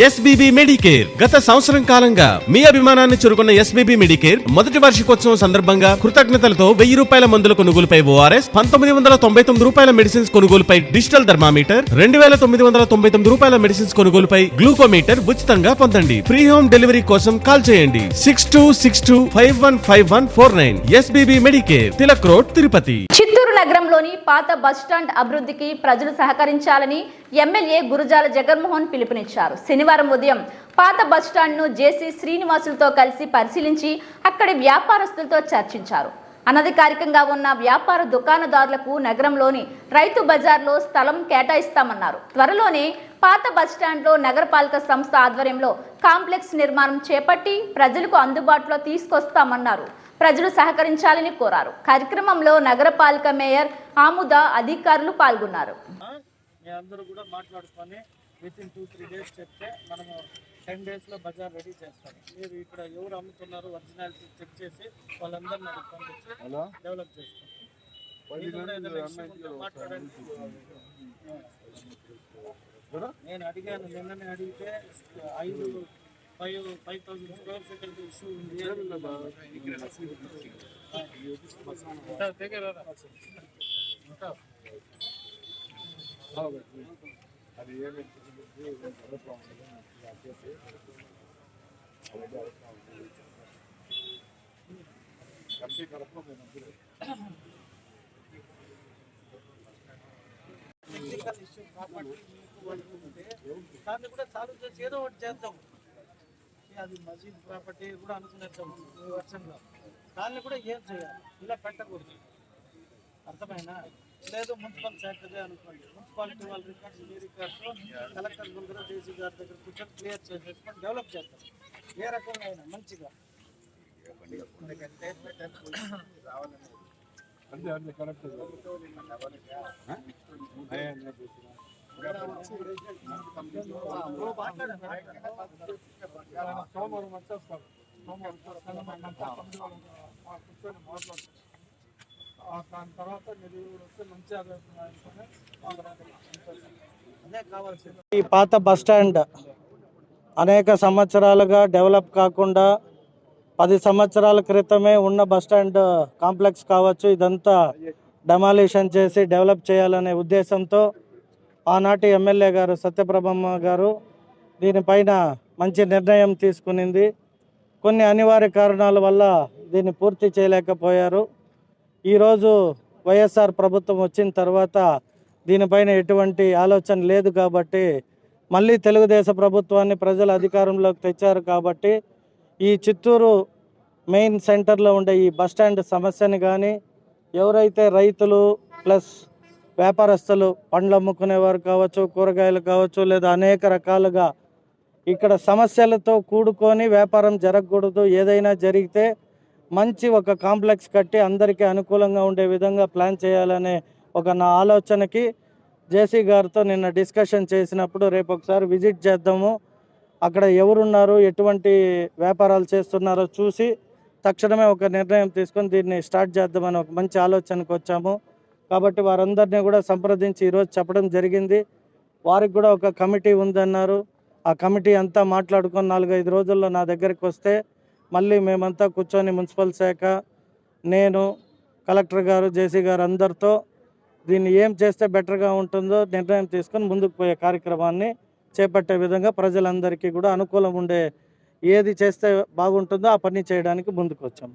SBB Medicare గత సంవత్సరం కాలంగా మీ అభిమానాన్ని చురుకున్న ఎస్బీబీ మెడికేర్ మొదటి వార్షికోత్సవం సందర్భంగా కృతజ్ఞతలతో వెయ్యి రూపాయల మందుల కొనుగోలుపై ఓఆర్ఎస్ పంతొమ్మిది వందల తొంభై తొమ్మిది రూపాయల మెడిసిన్స్ కొనుగోలుపై డిజిటల్ థర్మామీటర్ రెండు వేల తొమ్మిది వందల తొంభై తొమ్మిది రూపాయల మెడిసిన్స్ కొనుగోలుపై గ్లూకోమీటర్ ఉచితంగా పొందండి. ఫ్రీ హోమ్ డెలివరీ కోసం కాల్ చేయండి. Six two six two five one five one four nine SBB Medicare Tilak road Tirupati. Chittoor నగరంలోని పాత బస్టాండ్ అభివృద్ధికి ప్రజలు సహకరించాలని ఎమ్మెల్యే గురుజాల జగన్మోహన్ పిలుపునిచ్చారు. శనివారం ఉదయం పాత బస్టాండ్ను జేసీ శ్రీనివాసులతో కలిసి పరిశీలించి అక్కడి వ్యాపారస్తులతో చర్చించారు. అనధికారికంగా ఉన్న వ్యాపార దుకాణదారులకు నగరంలోని రైతు బజార్లో స్థలం కేటాయిస్తామన్నారు. త్వరలోనే పాత బస్టాండ్లో నగరపాలక సంస్థ ఆధ్వర్యంలో కాంప్లెక్స్ నిర్మాణం చేపట్టి ప్రజలకు అందుబాటులో తీసుకొస్తామన్నారు. ప్రజలు సహకరించాలని కోరారు. కార్యక్రమంలో నగరపాలక మేయర్ ఆముద అధికారులు పాల్గొన్నారు. కూడా మాట్లాడుకొని within two three days చెప్తే మనము టెన్ డేస్లో బజార్ రెడీ చేస్తాం. మీరు ఇక్కడ ఎవరు అమ్ముతున్నారు ఒరిజినాలిటీ చెక్ చేసి వాళ్ళందరినీ అక్కడికి పంపించి డెవలప్ మాట్లాడండి. నేను అడిగాను నిన్ననే అడిగితే ఐదు five five thousand square feet issue ఉంది ఉంటా, దగ్గర రా. ఉంటా. టెక్నికల్ ఇష్యూ కాబట్టి దాన్ని కూడా సాల్వ్ చేసి ఏదో ఒకటి చేద్దాం ఏ అది మసీద్ ప్రాపర్టీ కూడా అనుకునేద్దాం వర్షంలో దాన్ని కూడా ఏం చేయాలి ఇలా పెట్టకూడదు అర్థమైనా లేదు మున్సిపల్ శాఖదే అనుకోండి. మున్సిపాలిటీ వాళ్ళ రికార్డ్స్ మీ రికార్డ్స్ కలెక్టర్ దగ్గర డీసీ గారి దగ్గర కూర్చొని క్లియర్ చేసేసుకొని డెవలప్ చేద్దాం ఏ రకంగా అయినా మంచిగా. ఓ, మాట్లాడండి. సోమవారం వచ్చేస్తాం. సోమవారం వచ్చేస్తాం. కూర్చొని మాట్లాడతాం. ఆ దాని తర్వాత మీరు వస్తే మంచి అదే ఈ పాత బస్ స్టాండ్ అనేక సంవత్సరాలుగా డెవలప్ కాకుండా పది సంవత్సరాల క్రితమే ఉన్న బస్ స్టాండ్ కాంప్లెక్స్ కావచ్చు ఇదంతా డెమాలిషన్ చేసి డెవలప్ చేయాలనే ఉద్దేశంతో ఆనాటి ఎమ్మెల్యే గారు సత్యప్రభమ్మ గారు దీనిపైన మంచి నిర్ణయం తీసుకునింది. కొన్ని అనివార్య కారణాల వల్ల దీన్ని పూర్తి చేయలేకపోయారు. ఈరోజు వైఎస్ఆర్ ప్రభుత్వం వచ్చిన తర్వాత దీనిపైన ఎటువంటి ఆలోచన లేదు కాబట్టి మళ్ళీ తెలుగుదేశం ప్రభుత్వాన్ని ప్రజలు అధికారంలోకి తెచ్చారు కాబట్టి ఈ చిత్తూరు మెయిన్ సెంటర్లో ఉండే ఈ బస్ స్టాండ్ సమస్యని కానీ ఎవరైతే రైతులు ప్లస్ వ్యాపారస్తులు పండ్లు అమ్ముకునేవారు కావచ్చు కూరగాయలు కావచ్చు లేదా అనేక రకాలుగా ఇక్కడ సమస్యలతో కూడుకొని వ్యాపారం జరగకూడదు. ఏదైనా జరిగితే మంచి ఒక కాంప్లెక్స్ కట్టి అందరికీ అనుకూలంగా ఉండే విధంగా ప్లాన్ చేయాలనే ఒక నా ఆలోచనకి జేసీ గారితో నిన్న డిస్కషన్ చేసినప్పుడు రేపు ఒకసారి విజిట్ చేద్దాము. అక్కడ ఎవరున్నారు ఎటువంటి వ్యాపారాలు చేస్తున్నారో చూసి తక్షణమే ఒక నిర్ణయం తీసుకొని దీన్ని స్టార్ట్ చేద్దామని ఒక మంచి ఆలోచనకు వచ్చాము. కాబట్టి వారందరినీ కూడా సంప్రదించి ఈరోజు చెప్పడం జరిగింది. వారికి కూడా ఒక కమిటీ ఉందన్నారు. ఆ కమిటీ అంతా మాట్లాడుకొని నాలుగైదు రోజుల్లో నా దగ్గరికి వస్తే మళ్ళీ మేమంతా కూర్చొని మున్సిపల్ శాఖ నేను కలెక్టర్ గారు జేసీ గారు అందరితో దీన్ని ఏం చేస్తే బెటర్గా ఉంటుందో నిర్ణయం తీసుకొని ముందుకు పోయే కార్యక్రమాన్ని చేపట్టే విధంగా ప్రజలందరికీ కూడా అనుకూలం ఉండే ఏది చేస్తే బాగుంటుందో ఆ పని చేయడానికి ముందుకు వచ్చాం